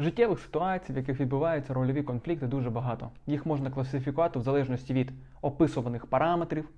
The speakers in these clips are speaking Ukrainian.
Життєвих ситуацій, в яких відбуваються рольові конфлікти, дуже багато. Їх можна класифікувати в залежності від описуваних параметрів,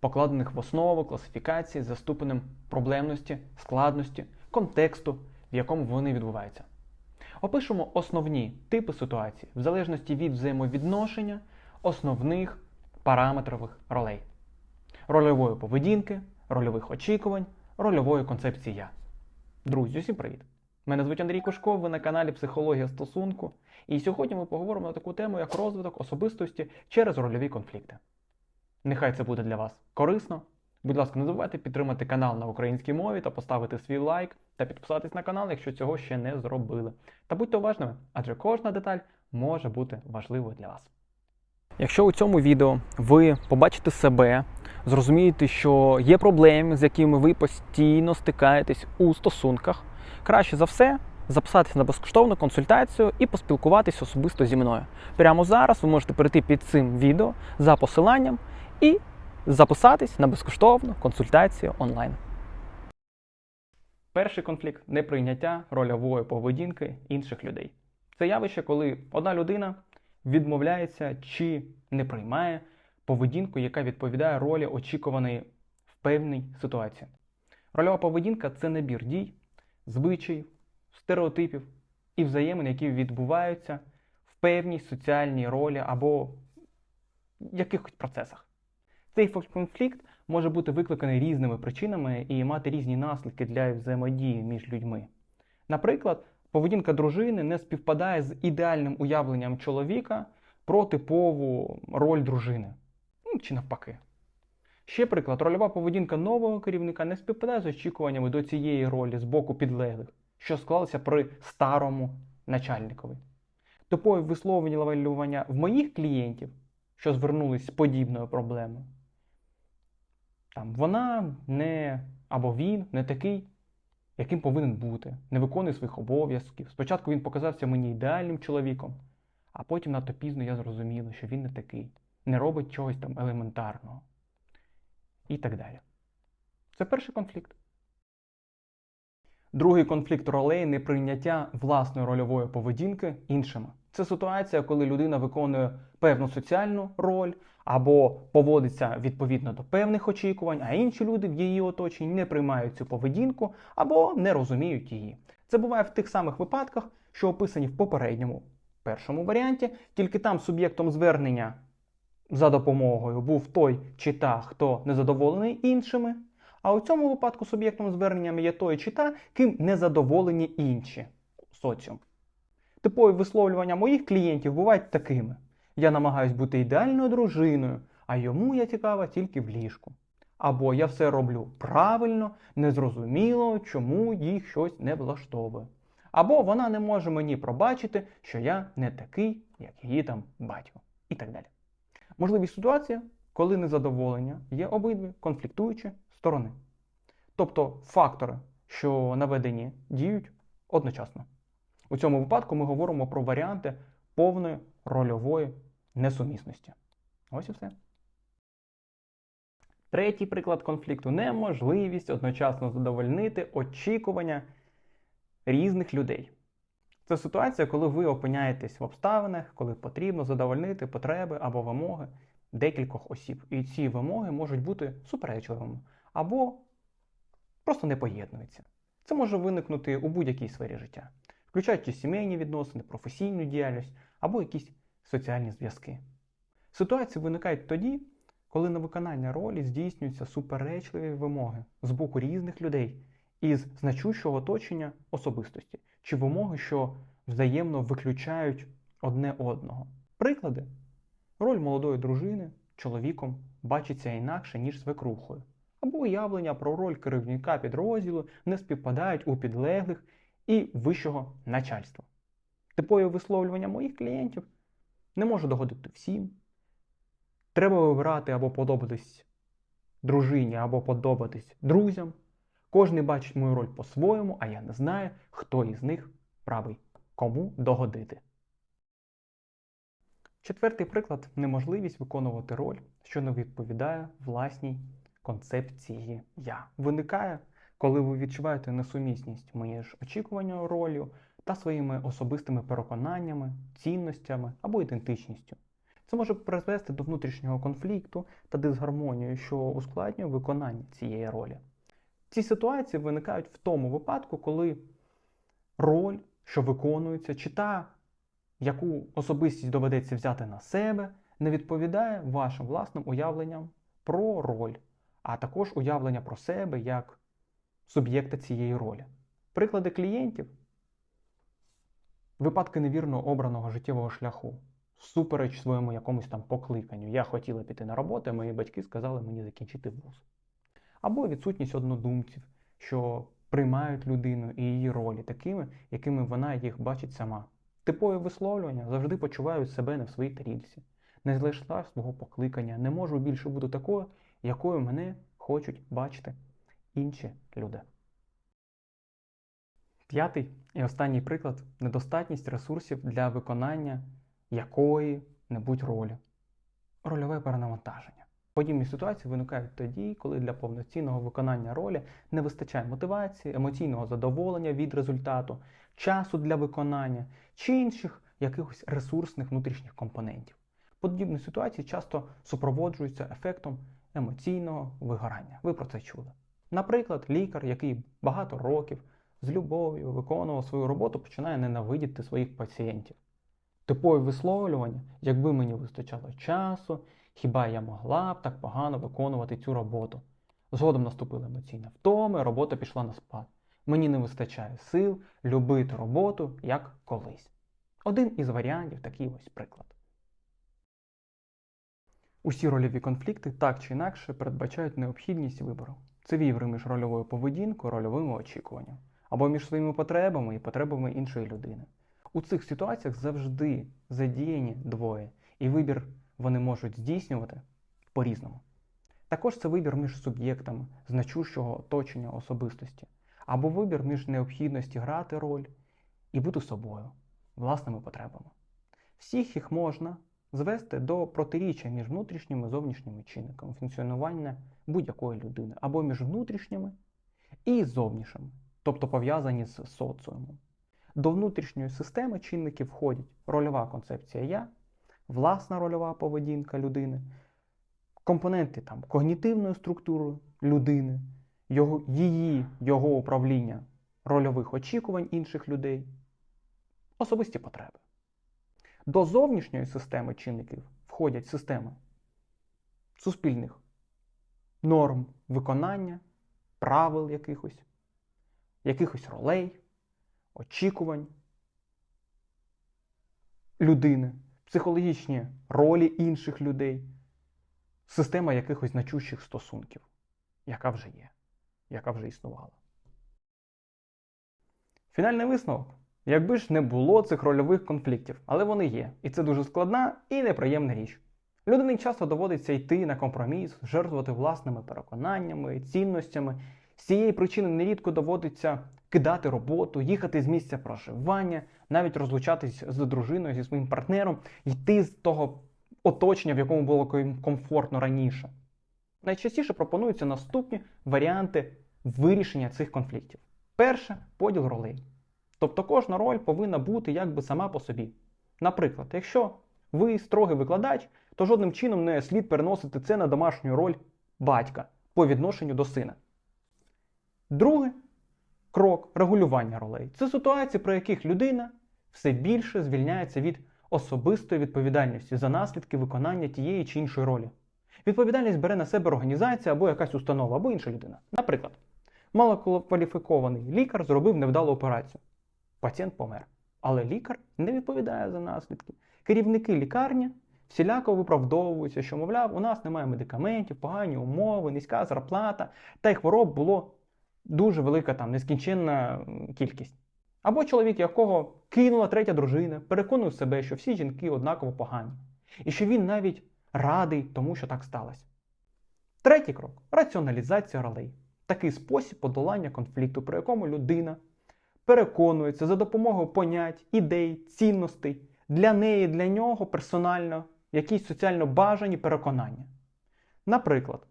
покладених в основу класифікації за ступенем проблемності, складності, контексту, в якому вони відбуваються. Опишемо основні типи ситуацій в залежності від взаємовідношення основних параметрових ролей: рольової поведінки, рольових очікувань, рольової концепції я. Друзі, усім привіт! Мене звуть Андрій Кушков, ви на каналі Психологія стосунку. І сьогодні ми поговоримо на таку тему, як розвиток особистості через рольові конфлікти. Нехай це буде для вас корисно. Будь ласка, не забувайте підтримати канал на українській мові та поставити свій лайк та підписатись на канал, якщо цього ще не зробили. Та будьте уважними, адже кожна деталь може бути важливою для вас. Якщо у цьому відео ви побачите себе, зрозумієте, що є проблеми, з якими ви постійно стикаєтесь у стосунках, краще за все записатися на безкоштовну консультацію і поспілкуватись особисто зі мною. Прямо зараз ви можете перейти під цим відео за посиланням і записатись на безкоштовну консультацію онлайн. Перший конфлікт неприйняття рольової поведінки інших людей. Це явище, коли одна людина відмовляється чи не приймає поведінку, яка відповідає ролі очікуваної в певній ситуації. Рольова поведінка це набір дій, звичаїв, стереотипів і взаємин, які відбуваються в певній соціальній ролі або якихось процесах. Цей конфлікт може бути викликаний різними причинами і мати різні наслідки для взаємодії між людьми. Наприклад, поведінка дружини не співпадає з ідеальним уявленням чоловіка про типову роль дружини. Ну, чи навпаки. Ще приклад, рольова поведінка нового керівника не співпадає з очікуваннями до цієї ролі з боку підлеглих, що склалося при старому начальникові. Типові висловлювання в моїх клієнтів, що звернулись з подібною проблемою, там, вона не або він не такий, яким повинен бути, не виконує своїх обов'язків. Спочатку він показався мені ідеальним чоловіком, а потім надто пізно я зрозуміла, що він не такий, не робить чогось там елементарного. І так далі. Це перший конфлікт. Другий конфлікт ролей неприйняття власної рольової поведінки іншими. Це ситуація, коли людина виконує певну соціальну роль або поводиться відповідно до певних очікувань, а інші люди в її оточенні не приймають цю поведінку або не розуміють її. Це буває в тих самих випадках, що описані в попередньому першому варіанті, тільки там суб'єктом звернення за допомогою був той чи та, хто незадоволений іншими. А у цьому випадку суб'єктом звернення є той чи та, ким незадоволені інші соціум. Типові висловлювання моїх клієнтів бувають такими: я намагаюсь бути ідеальною дружиною, а йому я цікава тільки в ліжку. Або я все роблю правильно, незрозуміло, чому їх щось не влаштовує. Або вона не може мені пробачити, що я не такий, як її там батько. І так далі. Можливість ситуація, коли незадоволення є обидві конфліктуючі сторони. Тобто фактори, що наведені, діють одночасно. У цьому випадку ми говоримо про варіанти повної рольової несумісності. Ось і все. Третій приклад конфлікту неможливість одночасно задовольнити очікування різних людей. Це ситуація, коли ви опиняєтесь в обставинах, коли потрібно задовольнити потреби або вимоги декількох осіб. І ці вимоги можуть бути суперечливими або просто не поєднуються. Це може виникнути у будь-якій сфері життя, включаючи сімейні відносини, професійну діяльність або якісь соціальні зв'язки. Ситуації виникають тоді, коли на виконання ролі здійснюються суперечливі вимоги з боку різних людей із значущого оточення особистості чи вимоги, що взаємно виключають одне одного. Приклади: роль молодої дружини чоловіком бачиться інакше, ніж свекрухою, або уявлення про роль керівника підрозділу не співпадають у підлеглих і вищого начальства. Типові висловлювання моїх клієнтів не можу догодити всім. Треба вибирати або подобатись дружині, або подобатись друзям. Кожний бачить мою роль по-своєму, а я не знаю, хто із них правий, кому догодити. Четвертий приклад неможливість виконувати роль, що не відповідає власній концепції я. Виникає, коли ви відчуваєте несумісність між очікуванням ролі та своїми особистими переконаннями, цінностями або ідентичністю. Це може призвести до внутрішнього конфлікту та дисгармонії, що ускладнює виконання цієї ролі. Ці ситуації виникають в тому випадку, коли роль, що виконується, чи та, яку особистість доведеться взяти на себе, не відповідає вашим власним уявленням про роль, а також уявлення про себе як суб'єкта цієї ролі. Приклади клієнтів випадки невірно обраного життєвого шляху, супереч своєму якомусь там покликанню. Я хотіла піти на роботу, а мої батьки сказали мені закінчити вуз. Або відсутність однодумців, що приймають людину і її ролі такими, якими вона їх бачить сама. Типові висловлювання завжди почувають себе не в своїй тарільці, не знайшла свого покликання, не можу більше бути такою, якою мене хочуть бачити інші люди. П'ятий і останній приклад недостатність ресурсів для виконання якої-небудь ролі. Рольове перенавантаження. Подібні ситуації виникають тоді, коли для повноцінного виконання ролі не вистачає мотивації, емоційного задоволення від результату, часу для виконання чи інших якихось ресурсних внутрішніх компонентів. Подібні ситуації часто супроводжуються ефектом емоційного вигорання. Ви про це чули. Наприклад, лікар, який багато років з любов'ю виконував свою роботу, починає ненавидіти своїх пацієнтів. Типові висловлювання, якби мені вистачало часу, хіба я могла б так погано виконувати цю роботу. Згодом наступила емоційна втома, робота пішла на спад. Мені не вистачає сил любити роботу як колись. Один із варіантів такий ось приклад. Усі рольові конфлікти так чи інакше передбачають необхідність вибору. Це віври між рольовою поведінкою, рольовими очікуваннями, або між своїми потребами і потребами іншої людини. У цих ситуаціях завжди задіяні двоє, і вибір вони можуть здійснювати по-різному. Також це вибір між суб'єктами значущого оточення особистості, або вибір між необхідності грати роль і бути собою, власними потребами. Всіх їх можна звести до протиріччя між внутрішніми і зовнішніми чинниками функціонування будь-якої людини, або між внутрішніми і зовнішніми, тобто пов'язані з соціумом. До внутрішньої системи чинників входять рольова концепція я, власна рольова поведінка людини, компоненти там, когнітивної структури людини, його, її, його управління рольових очікувань інших людей, особисті потреби. До зовнішньої системи чинників входять системи суспільних норм виконання, правил якихось, якихось ролей, очікувань людини, психологічні ролі інших людей, система якихось значущих стосунків, яка вже є, яка вже існувала. Фінальний висновок. Якби ж не було цих рольових конфліктів, але вони є. І це дуже складна і неприємна річ. Людині часто доводиться йти на компроміс, жертвувати власними переконаннями, цінностями. З цієї причини нерідко доводиться кидати роботу, їхати з місця проживання, навіть розлучатись з дружиною, зі своїм партнером, йти з того оточення, в якому було комфортно раніше. Найчастіше пропонуються наступні варіанти вирішення цих конфліктів. Перше поділ ролей. Тобто кожна роль повинна бути якби сама по собі. Наприклад, якщо ви строгий викладач, то жодним чином не слід переносити це на домашню роль батька по відношенню до сина. Другий крок регулювання ролей. Це ситуації, при яких людина все більше звільняється від особистої відповідальності за наслідки виконання тієї чи іншої ролі. Відповідальність бере на себе організація або якась установа, або інша людина. Наприклад, малокваліфікований лікар зробив невдалу операцію. Пацієнт помер. Але лікар не відповідає за наслідки. Керівники лікарні всіляко виправдовуються, що, мовляв, у нас немає медикаментів, погані умови, низька зарплата, та й хвороб було дуже велика там нескінченна кількість. Або чоловік, якого кинула третя дружина, переконує себе, що всі жінки однаково погані, і що він навіть радий тому, що так сталося. Третій крок раціоналізація ролей. Такий спосіб подолання конфлікту, при якому людина переконується за допомогою понять, ідей, цінностей для неї, для нього персонально якісь соціально бажані переконання. Наприклад,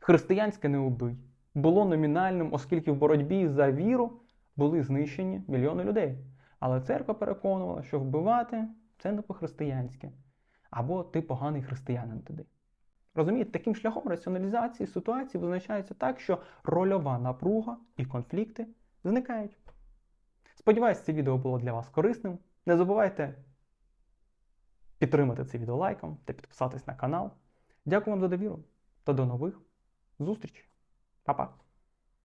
християнське не убий було номінальним, оскільки в боротьбі за віру були знищені мільйони людей. Але церква переконувала, що вбивати це не по-християнськи. Або ти поганий християнин тоді. Розумієте, таким шляхом раціоналізації ситуації визначається так, що рольова напруга і конфлікти зникають. Сподіваюсь, це відео було для вас корисним. Не забувайте підтримати це відео лайком та підписатись на канал. Дякую вам за довіру та до нових зустрічей. Pa, pa.